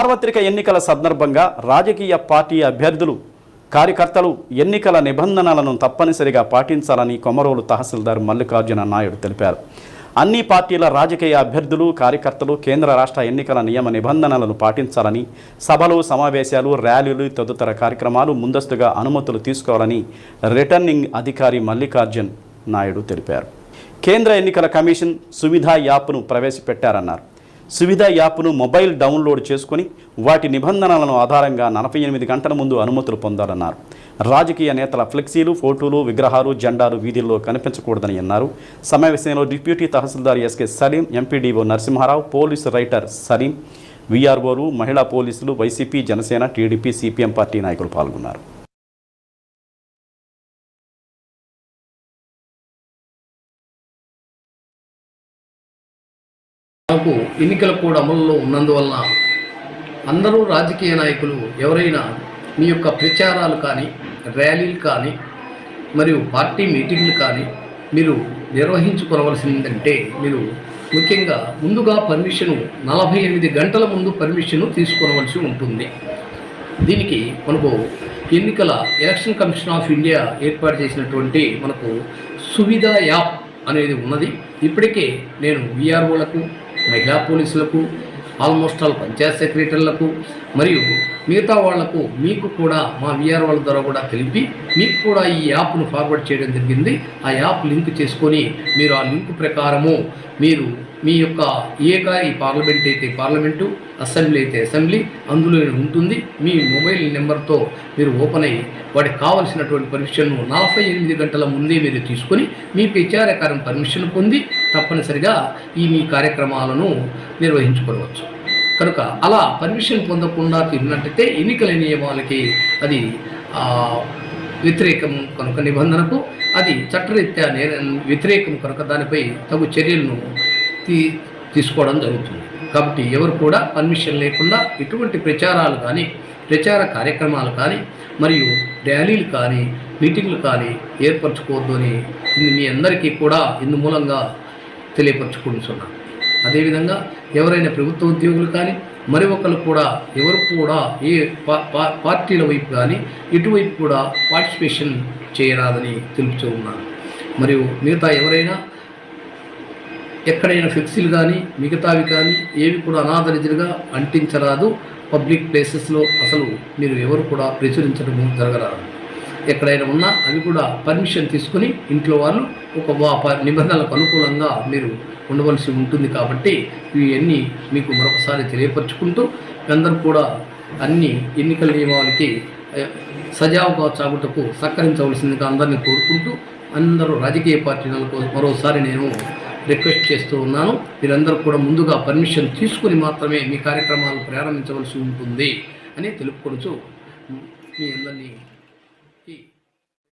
సార్వత్రిక ఎన్నికల సందర్భంగా రాజకీయ పార్టీ అభ్యర్థులు కార్యకర్తలు ఎన్నికల నిబంధనలను తప్పనిసరిగా పాటించాలని కొమరోలు తహసీల్దార్ మల్లికార్జున నాయుడు తెలిపారు. అన్ని పార్టీల రాజకీయ అభ్యర్థులు కార్యకర్తలు కేంద్ర రాష్ట్ర ఎన్నికల నియమ నిబంధనలను పాటించాలని సభలు సమావేశాలు ర్యాలీలు తదితర కార్యక్రమాలు ముందస్తుగా అనుమతులు తీసుకోవాలని రిటర్నింగ్ అధికారి మల్లికార్జున్ నాయుడు తెలిపారు. కేంద్ర ఎన్నికల కమిషన్ సువిధ యాప్ను ప్రవేశపెట్టారన్నారు. సువిధ యాప్ను మొబైల్ డౌన్లోడ్ చేసుకుని వాటి నిబంధనలను ఆధారంగా నలభై ఎనిమిది గంటల ముందు అనుమతులు పొందాలన్నారు. రాజకీయ నేతల ఫ్లెక్సీలు ఫోటోలు విగ్రహాలు జెండాలు వీధుల్లో కనిపించకూడదని అన్నారు. సమావేశంలో deputy tahsildar SK Saleem MPDO Narasimharao police writer Saleem వీఆర్ఓలు మహిళా పోలీసులు YCP Janasena TDP CPM party నాయకులు పాల్గొన్నారు. నాకు ఎన్నికల కోడ్ అమలులో ఉన్నందువలన అందరూ రాజకీయ నాయకులు ఎవరైనా మీ యొక్క ప్రచారాలు కానీ ర్యాలీలు కానీ మరియు పార్టీ మీటింగ్లు కానీ మీరు నిర్వహించుకోవలసిందంటే మీరు ముఖ్యంగా ముందుగా పర్మిషను నలభై ఎనిమిది గంటల ముందు పర్మిషను తీసుకోవలసి ఉంటుంది. దీనికి మనకు ఎన్నికల ఎలక్షన్ కమిషన్ ఆఫ్ ఇండియా ఏర్పాటు చేసినటువంటి మనకు సువిధ యాప్ అనేది ఉన్నది. ఇప్పటికే నేను విఆర్ఓలకు మహిళా పోలీసులకు ఆల్మోస్ట్ ఆల్ పంచాయత్ సెక్రటరీలకు మరియు మిగతా వాళ్ళకు మీకు కూడా మా విఆర్ వాళ్ళ ద్వారా కూడా తెలిపి మీకు కూడా ఈ యాప్ను ఫార్వర్డ్ చేయడం జరిగింది. ఆ యాప్ లింక్ చేసుకొని మీరు ఆ లింక్ ప్రకారము మీరు మీ యొక్క ఏక ఈ పార్లమెంట్ అయితే పార్లమెంటు అసెంబ్లీ అయితే అసెంబ్లీ అందులో ఉంటుంది. మీ మొబైల్ నెంబర్తో మీరు ఓపెన్ అయ్యి వాటికి కావలసినటువంటి పర్మిషన్ను నలభై ఎనిమిది గంటల ముందే మీరు తీసుకొని మీ ప్రచారకారం పర్మిషన్ పొంది తప్పనిసరిగా ఈ మీ కార్యక్రమాలను నిర్వహించుకోవచ్చు. కనుక అలా పర్మిషన్ పొందకుండా తిరిగినట్టయితే ఎన్నికల నియమాలకి అది వ్యతిరేకం కనుక నిబంధనకు అది చట్టరీత్యా వ్యతిరేకం కనుక దానిపై తగు చర్యలను తీ తీసుకోవడం జరుగుతుంది. కాబట్టి ఎవరు కూడా పర్మిషన్ లేకుండా ఎటువంటి ప్రచారాలు కానీ ప్రచార కార్యక్రమాలు కానీ మరియు ర్యాలీలు కానీ మీటింగ్లు కానీ ఏర్పరచుకోవద్దు అని మీ అందరికీ కూడా ఇందు మూలంగా తెలియపరచుకుంటున్నాను. అదేవిధంగా ఎవరైనా ప్రభుత్వ ఉద్యోగులు కానీ మరి ఒకరు కూడా ఎవరు కూడా ఏ పా- పా- పార్టీల వైపు కానీ ఇటువైపు కూడా పార్టిసిపేషన్ చేయరాదని తెలుపుతూ ఉన్నాను. మరియు మిగతా ఎవరైనా ఎక్కడైనా ఫ్లెక్సీలు కానీ మిగతావి కానీ ఏవి కూడా అనాథరిజులుగా అంటించరాదు. పబ్లిక్ ప్లేసెస్లో అసలు మీరు ఎవరు కూడా ప్రచురించడం జరగరాదు. ఎక్కడైనా ఉన్నా అవి కూడా పర్మిషన్ తీసుకుని ఇంట్లో వాళ్ళు ఒక వా- ప- నిబంధనలకు అనుకూలంగా మీరు ఉండవలసి ఉంటుంది కాబట్టి ఇవన్నీ మీకు మరొకసారి తెలియపరుచుకుంటూ అందరూ కూడా అన్ని ఎన్నికల నియమాలకి సజావుగా చాగుటకు సహకరించవలసిందిగా అందరినీ కోరుకుంటూ అందరూ రాజకీయ పార్టీలకు మరోసారి నేను రిక్వెస్ట్ చేస్తూ ఉన్నాను. మీరందరూ కూడా ముందుగా పర్మిషన్ తీసుకుని మాత్రమే మీ కార్యక్రమాలు ప్రారంభించవలసి ఉంటుంది అని తెలుపుకొనుచు మీ అందరినీ